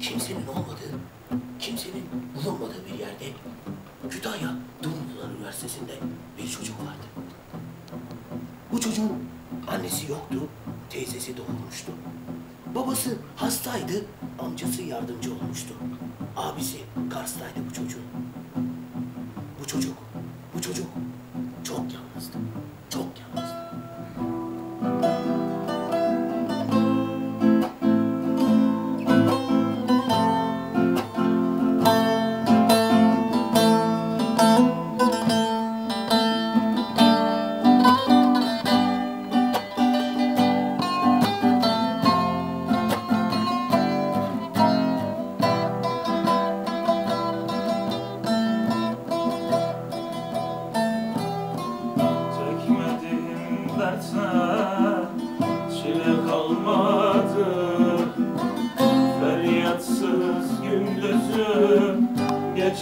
Kimsenin olmadığı, kimsenin bulunmadığı bir yerde Kütahya Dumlular Üniversitesi'nde bir çocuk vardı. Bu çocuğun annesi yoktu, teyzesi doğurmuştu. Babası hastaydı, amcası yardımcı olmuştu. Abisi Kars'taydı bu çocuğun.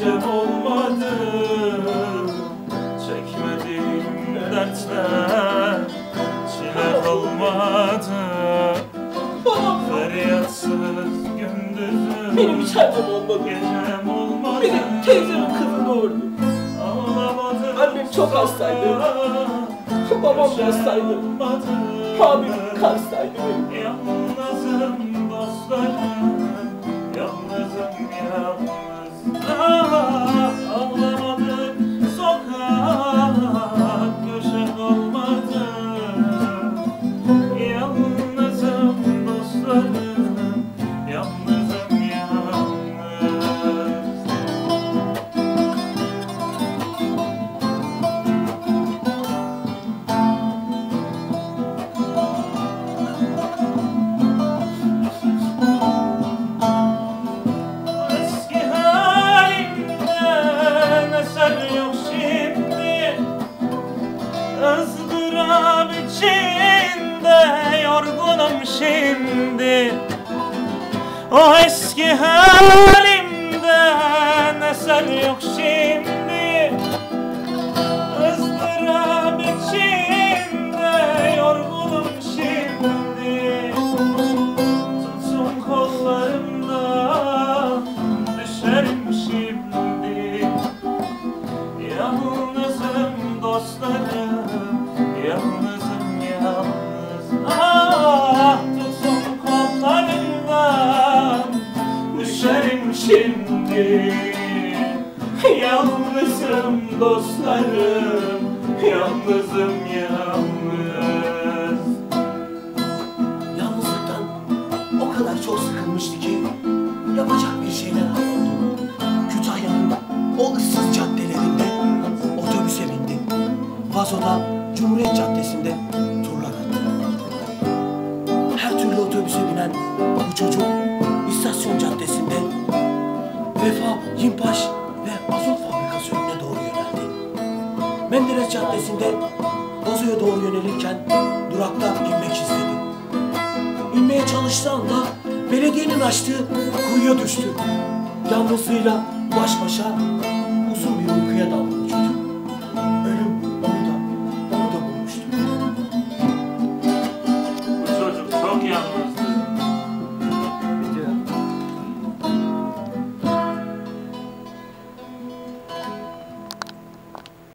Gecem olmadı Çekmediğim dertler çile kalmadı Babam Feryatsız gündüzüm benim hiç annem olmadı. gecem olmadı Benim teyzemin kızı doğurdu. Ağlamadım Annem çok hastaydı. Babam da hastaydı. Abim hastaydı. Yalnızım dostlarım, şimdi. O eski halimden eser yok şimdi. Izdırap içinde yorgunum şimdi. Tutun kollarımdan düşerim şimdi. Yalnızım dostlarım, şimdi Yalnızım dostlarım, yalnızım yalnız Yalnızlıktan o kadar çok sıkılmıştı ki yapacak bir şeyler arıyordu. Kütahya'nın o ıssız caddelerinde otobüse bindi. Vazo'da Cumhuriyet Caddesi'nde turlar attı. Her türlü otobüse binen Menderes Caddesi'nde Vazo'ya doğru yönelirken durakta inmek istedi. İnmeye çalıştığı anda belediyenin açtığı kuyuya düştü. Yalnızlığıyla baş başa uzun bir uykuya daldı.